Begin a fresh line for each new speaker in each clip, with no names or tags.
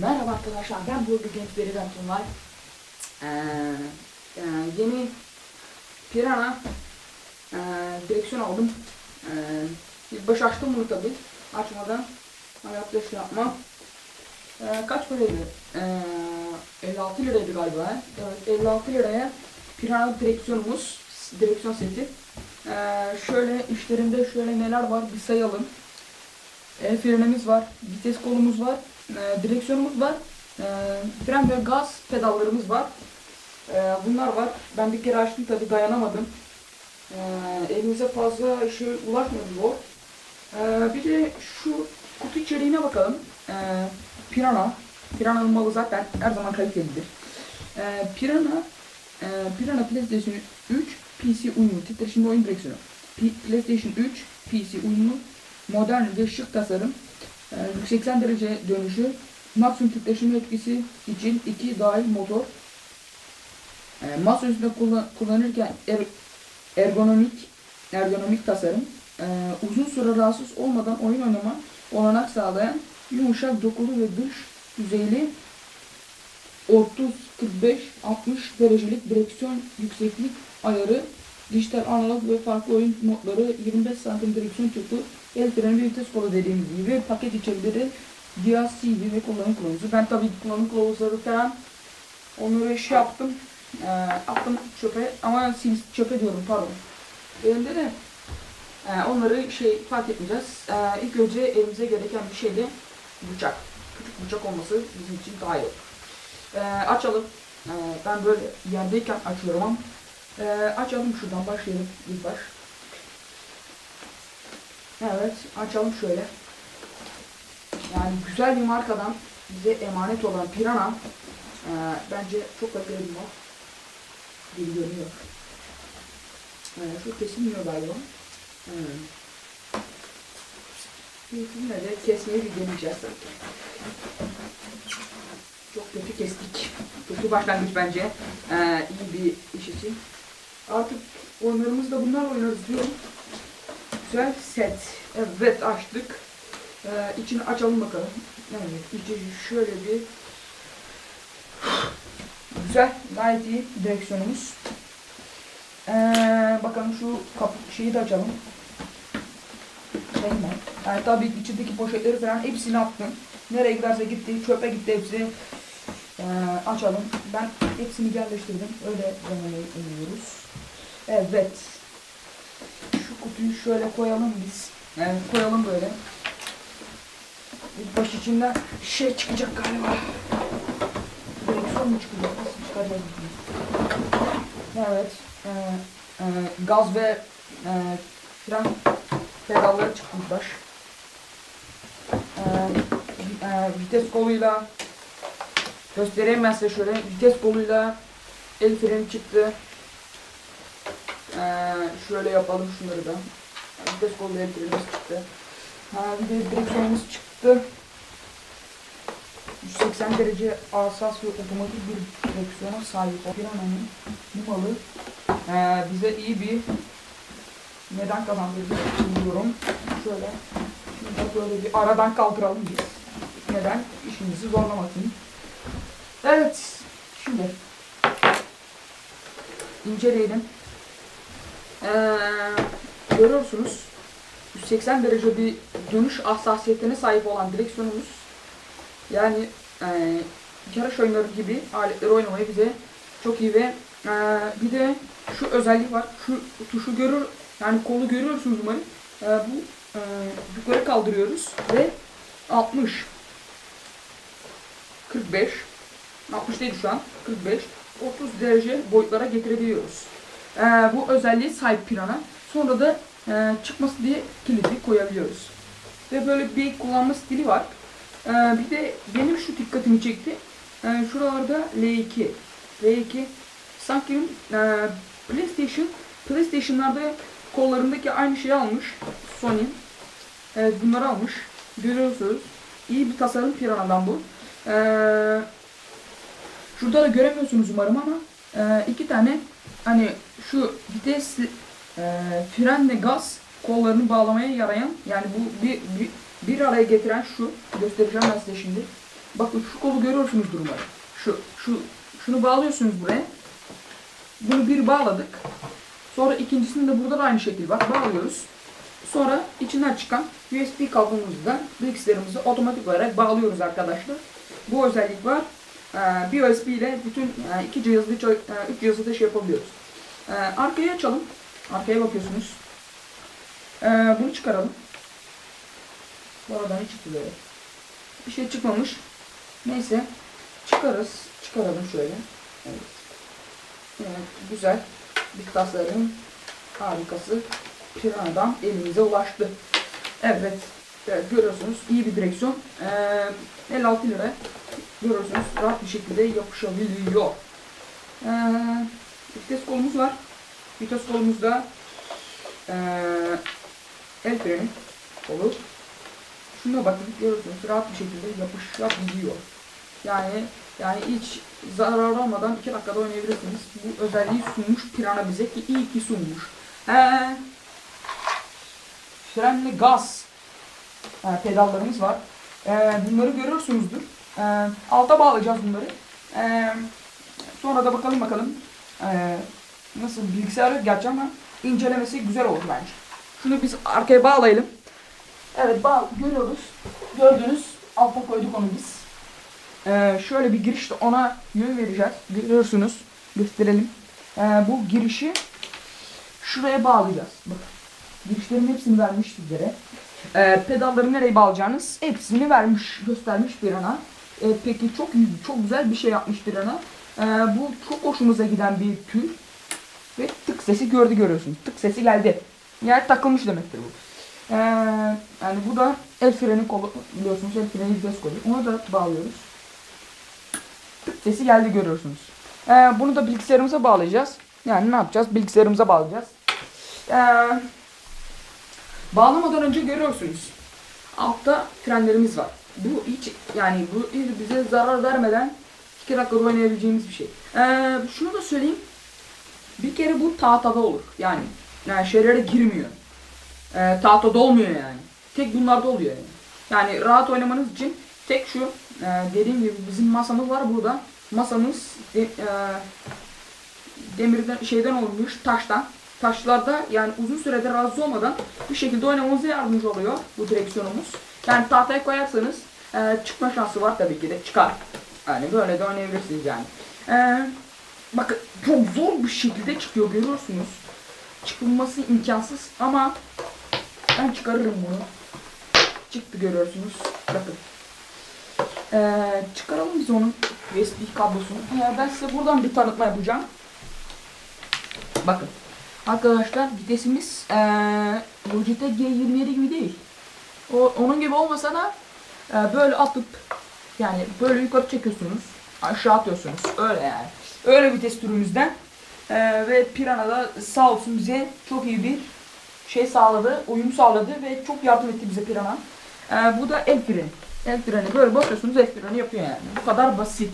Merhaba arkadaşlar, ben Burger Games Beri'den Tunay. Ee, e, yeni Pirana e, direksiyon aldım. İlk baş açtım bunu tabi. Açmadan hayatta şey yapmam. Ee, kaç paraydı? Ee, 56 liraydı galiba. Evet, 56 liraya Pirana direksiyonumuz, direksiyon seti. Ee, şöyle işlerinde şöyle neler var bir sayalım. El frenimiz var, vites kolumuz var, e, direksiyonumuz var, e, fren ve gaz pedallarımız var. E, bunlar var. Ben bir kere açtım tabi dayanamadım. E, elimize fazla şey ulaşmıyordu zor. E, bir de şu kutu içeriğine bakalım. E, Pirana. Pirana'nın malı zaten her zaman kalitelidir. E, Pirana e, Pirana PlayStation 3 PC uyumlu titreşimli oyun direksiyonu. P- PlayStation 3 PC uyumlu modern ve şık tasarım, e, 180 derece dönüşü, maksimum titreşim etkisi için iki dahil motor, e, üstünde kullan- kullanırken er- ergonomik ergonomik tasarım, e, uzun süre rahatsız olmadan oyun oynama olanak sağlayan yumuşak dokulu ve dış yüzeyli 30-45-60 derecelik direksiyon yükseklik ayarı, dijital analog ve farklı oyun modları, 25 santim direksiyon çubuğu, el freni ve vites kolu dediğimiz gibi paket içerileri Diaz CD ve kullanım kılavuzu. Ben tabii kullanım kılavuzları falan onları şey yaptım. E, attım çöpe ama çöpe diyorum pardon. Elimde de e, onları şey fark etmeyeceğiz. E, ilk önce elimize gereken bir şey de bıçak. Küçük bıçak olması bizim için daha iyi. E, açalım. E, ben böyle yerdeyken açıyorum ama e, açalım şuradan başlayalım ilk baş. Evet açalım şöyle. Yani güzel bir markadan bize emanet olan Pirana e, bence çok kaliteli bir mal gibi görünüyor. E, şu kesilmiyor galiba. Hmm. Yine de kesmeyi bir deneyeceğiz. Çok kötü kestik. Kötü başlangıç bence. E, iyi bir iş için. Artık oyunlarımızı da bunlar oynarız diyorum. Güzel set. Evet açtık. Ee, içini açalım bakalım. Evet içi şöyle bir güzel gayet iyi direksiyonumuz. Ee, bakalım şu şeyi de açalım. Şey mi? Yani tabii içindeki poşetleri falan hepsini attım. Nereye giderse gitti, çöpe gitti hepsi. Ee, açalım. Ben hepsini yerleştirdim. Öyle denemeyi umuyoruz. Evet. Şu kutuyu şöyle koyalım biz. Yani koyalım böyle. Baş içinden şey çıkacak galiba. Direksiyon mu çıkacak? Nasıl çıkacak? Evet. Ee, e, gaz ve e, fren pedalları çıktı ilk baş. Ee, e, vites koluyla göstereyim ben size şöyle. Vites koluyla el freni çıktı. Ee, şöyle yapalım şunları da. Vites el frenimiz çıktı. Ha, bir de direksiyonumuz çıktı. 180 derece asas ve otomatik bir direksiyona sahip olan Piranha'nın bu malı ee, bize iyi bir neden kazandırdı biliyorum. Şöyle da böyle bir aradan kaldıralım biz. Neden? İşimizi zorlamasın. Evet. Şimdi inceleyelim. Ee, görüyorsunuz 180 derece bir dönüş hassasiyetine sahip olan direksiyonumuz yani e, yarış oyunları gibi aletleri oynamayı bize çok iyi ve e, bir de şu özellik var. Şu tuşu görür yani kolu görüyorsunuz umarım. E, bu e, yukarı kaldırıyoruz ve 60 45 60 değil şu an 45 30 derece boyutlara getirebiliyoruz. E, bu özelliği sahip Pirana. Sonra da e, çıkması diye kilidi koyabiliyoruz. Ve böyle bir kullanma stili var. E, bir de benim şu dikkatimi çekti. E, şuralarda L2. L2 sanki e, PlayStation PlayStation'larda kollarındaki aynı şeyi almış. Sony. Evet bunları almış. Görüyorsunuz. İyi bir tasarım Piranha'dan bu. E, şurada da göremiyorsunuz umarım ama e, iki tane hani şu vites e, frenle gaz kollarını bağlamaya yarayan yani bu bir, bir, bir araya getiren şu göstereceğim ben size şimdi. Bakın şu kolu görüyorsunuzdur umarım. Şu, şu, şunu bağlıyorsunuz buraya. Bunu bir bağladık. Sonra ikincisini de burada da aynı şekilde bak bağlıyoruz. Sonra içinden çıkan USB kablomuzla bilgisayarımızı otomatik olarak bağlıyoruz arkadaşlar. Bu özellik var. Ee, bir USB ile bütün e, iki cihazı, ço- e, üç cihazı da şey yapabiliyoruz. Ee, arkaya açalım. Arkaya bakıyorsunuz. Ee, bunu çıkaralım. Bu arada ne çıktı böyle? Bir şey çıkmamış. Neyse. Çıkarız. Çıkaralım şöyle. Evet. Evet, güzel. Bir harikası. Piranha'dan elimize ulaştı. Evet. Evet görüyorsunuz iyi bir direksiyon. Ee, 56 lira. Görüyorsunuz rahat bir şekilde yapışabiliyor. Ee, vites kolumuz var. Vites kolumuzda ee, el freni kolu. Şuna bakın görüyorsunuz rahat bir şekilde yapışabiliyor. Yani yani hiç zarar almadan 2 dakikada oynayabilirsiniz. Bu özelliği sunmuş Pirana bize ki iyi ki sunmuş. Ee, frenli gaz e, pedallarımız var. Ee, bunları görüyorsunuzdur. Ee, alta bağlayacağız bunları. Ee, sonra da bakalım bakalım ee, nasıl bilgisayar yok gerçi ama incelemesi güzel olur bence. Şunu biz arkaya bağlayalım. Evet bağ görüyoruz. Gördünüz. Alta koyduk onu biz. Ee, şöyle bir girişte ona yön vereceğiz. Görüyorsunuz. Gösterelim. Ee, bu girişi şuraya bağlayacağız. Bak. Girişlerin hepsini vermiş sizlere. Ee, pedalları nereye bağlayacağınız hepsini vermiş, göstermiş bir ana. Ee, peki çok çok güzel bir şey yapmış bir ana. Ee, bu çok hoşumuza giden bir tür. Ve tık sesi gördü görüyorsunuz. Tık sesi geldi. Yani takılmış demektir bu. Ee, yani bu da el freni kolu biliyorsunuz el freni vites kolu. Onu da bağlıyoruz. Tık sesi geldi görüyorsunuz. Ee, bunu da bilgisayarımıza bağlayacağız. Yani ne yapacağız? Bilgisayarımıza bağlayacağız. Ee, bağlamadan önce görüyorsunuz. Altta frenlerimiz var. Bu hiç yani bu bize zarar vermeden 2 dakikada oynayabileceğimiz bir şey. Ee, şunu da söyleyeyim. Bir kere bu tahtada olur. Yani, yani şeylere girmiyor. Ee, tahtada olmuyor yani. Tek bunlarda oluyor yani. Yani rahat oynamanız için tek şu e, dediğim gibi bizim masamız var burada. Masamız de, e, demirden şeyden olmuş taştan. Taşlarda yani uzun sürede rahatsız olmadan bir şekilde oynamanıza yardımcı oluyor bu direksiyonumuz. Yani tahtaya koyarsanız e, çıkma şansı var tabii ki de çıkar. Yani böyle de oynayabilirsiniz yani. E, bakın çok zor bir şekilde çıkıyor görüyorsunuz. Çıkılması imkansız ama ben çıkarırım bunu. Çıktı görüyorsunuz. Bakın. Ee, çıkaralım biz onun USB kablosunu. Ee, ben size buradan bir tanıtma yapacağım. Bakın. Arkadaşlar vitesimiz ee, Logitech G27 gibi değil. O, onun gibi olmasa da ee, böyle atıp yani böyle yukarı çekiyorsunuz. Aşağı atıyorsunuz. Öyle yani. Öyle vites türümüzden. Ee, ve Pirana da sağ olsun bize çok iyi bir şey sağladı, uyum sağladı ve çok yardım etti bize Pirana. Ee, bu da el freni. El freni böyle basıyorsunuz el freni yapıyor yani. Bu kadar basit.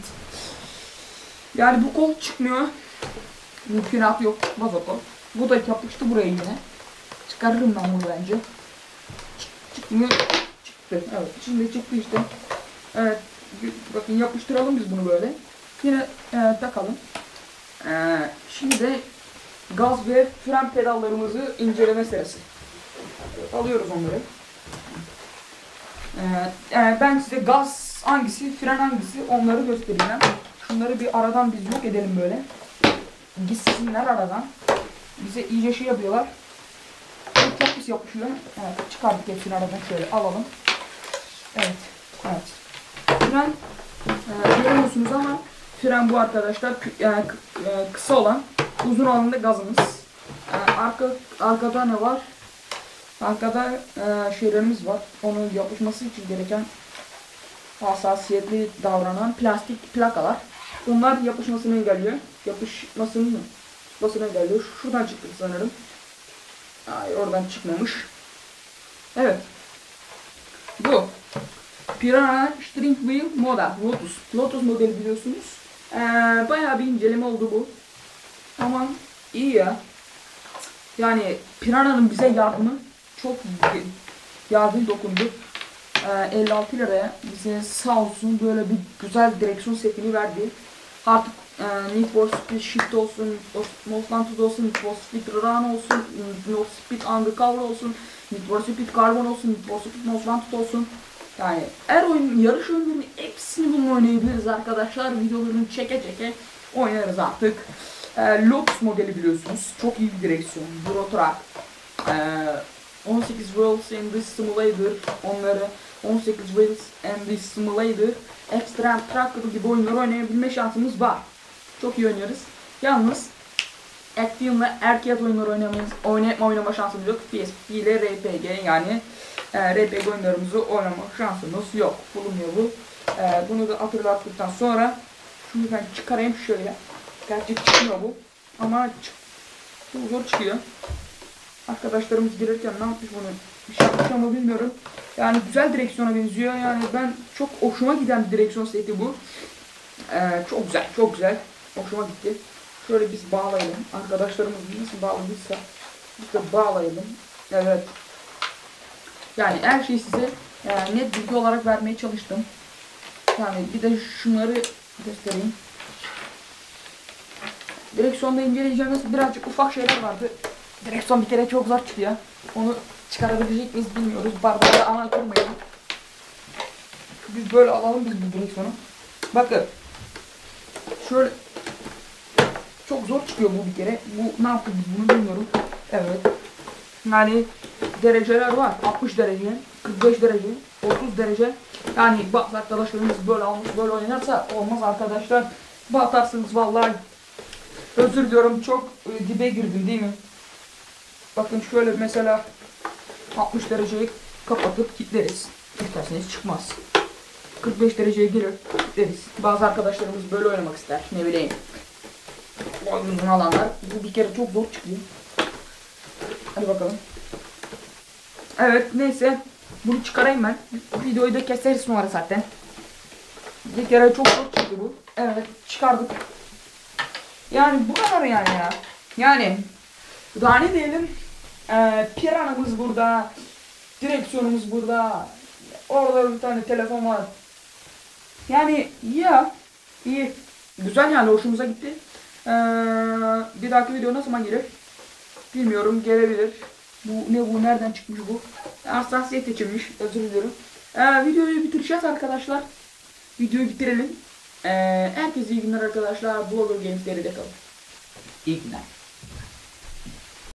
Yani bu kol çıkmıyor. Mümkünat yok. Vazo kol. Bu da yapıştı buraya yine. Çıkarırım ben bunu bence. Çık- Çıkmıyor. Çıktı. Evet. Şimdi çıktı işte. Evet. Bakın yapıştıralım biz bunu böyle. Yine e, takalım. Ee, şimdi de gaz ve fren pedallarımızı inceleme sırası. Alıyoruz onları. Ee, e, ben size gaz hangisi, fren hangisi onları göstereceğim. Şunları bir aradan biz yok edelim böyle. Gitsinler aradan. Bize iyice şey yapıyorlar. Pis yapışıyor. Evet, çıkardık hepsini aradan şöyle alalım. Evet, evet. Fren e, görüyorsunuz ama fren bu arkadaşlar kı- e, e, kısa olan uzun olan da gazımız. E, arka arkada ne var? Arkada e, şeylerimiz var. Onun yapışması için gereken hassasiyetli davranan plastik plakalar. Bunlar yapışmasını engelliyor. Yapışmasını mı? Çıkmasını engelliyor. Şuradan çıktı sanırım. Hayır oradan çıkmamış. Evet. Bu. Piranha String Wheel Moda Lotus. Lotus modeli biliyorsunuz. Ee, bayağı bir inceleme oldu bu. Ama iyi ya. Yani Piranha'nın bize yardımı çok yardım dokundu. e, 56 liraya bize sağ olsun böyle bir güzel direksiyon setini verdi. Artık e, Need for Speed Shift olsun, Most Wanted olsun, Need for Speed Run olsun, Need for Speed Undercover olsun, Need for Speed Carbon olsun, Need for Speed Most Wanted olsun. Yani her oyun, yarış oyunlarının hepsini bununla oynayabiliriz arkadaşlar. Videolarını çeke çeke oynarız artık. E, Lotus modeli biliyorsunuz. Çok iyi bir direksiyon. Euro Truck. E, 18 Wheels in the Simulator. Onları 18 Wheels and the Simulator. Extreme Trucker gibi oyunları oynayabilme şansımız var. Çok iyi oynuyoruz. Yalnız Actium ve Arcade oyunları oynamayız, oynama, oynama şansımız yok. PSP ile RPG yani e, RPG oyunlarımızı oynama şansımız yok. Bulunmuyor bu. E, bunu da hatırlattıktan sonra şunu ben çıkarayım şöyle. Gerçi çıkmıyor bu. Ama çık zor çıkıyor. Arkadaşlarımız gelirken ne yapmış bunu? Bir şey yapmış ama bilmiyorum. Yani güzel direksiyona benziyor. Yani ben çok hoşuma giden bir direksiyon seti bu. Ee, çok güzel, çok güzel. Hoşuma gitti. Şöyle biz bağlayalım. Arkadaşlarımız nasıl bağladıysa biz de bağlayalım. Evet. Yani her şeyi size e, net bilgi olarak vermeye çalıştım. Yani bir de şunları göstereyim. Direksiyonda inceleyeceğimiz birazcık ufak şeyler vardı. Direksiyon bir kere çok zor çıkıyor. Onu çıkarabilecek miyiz bilmiyoruz. Bardağı ama kırmayalım. Biz böyle alalım biz bu direksiyonu. Bakın. Şöyle çok zor çıkıyor bu bir kere. Bu ne yaptık biz bunu bilmiyorum. Evet. Yani dereceler var. 60 derece, 45 derece, 30 derece. Yani bazı arkadaşlarımız böyle almış böyle oynarsa olmaz arkadaşlar. Batarsınız vallahi. Özür diliyorum çok e, dibe girdim değil mi? Bakın şöyle mesela 60 dereceyi kapatıp kilitleriz. İsterseniz çıkmaz. 45 dereceye girer kilitleriz. Bazı arkadaşlarımız böyle oynamak ister. Ne bileyim. Oyunun alanlar. Bu bir kere çok zor çıkıyor. Hadi bakalım. Evet neyse. Bunu çıkarayım ben. Videoyu da keseriz sonra zaten. Bir kere çok zor çıktı bu. Evet çıkardık. Yani bu kadar yani ya. Yani daha ne diyelim? Ee, piranamız burada. Direksiyonumuz burada. Orada bir tane telefon var. Yani ya iyi. Güzel yani hoşumuza gitti. Ee, bir dahaki video ne zaman gelir? Bilmiyorum gelebilir. Bu ne bu nereden çıkmış bu? Hassasiyet içinmiş özür dilerim. Ee, videoyu bitireceğiz arkadaşlar. Videoyu bitirelim. Ee, herkese iyi günler arkadaşlar. Blogger Games geride kalın. İyi günler.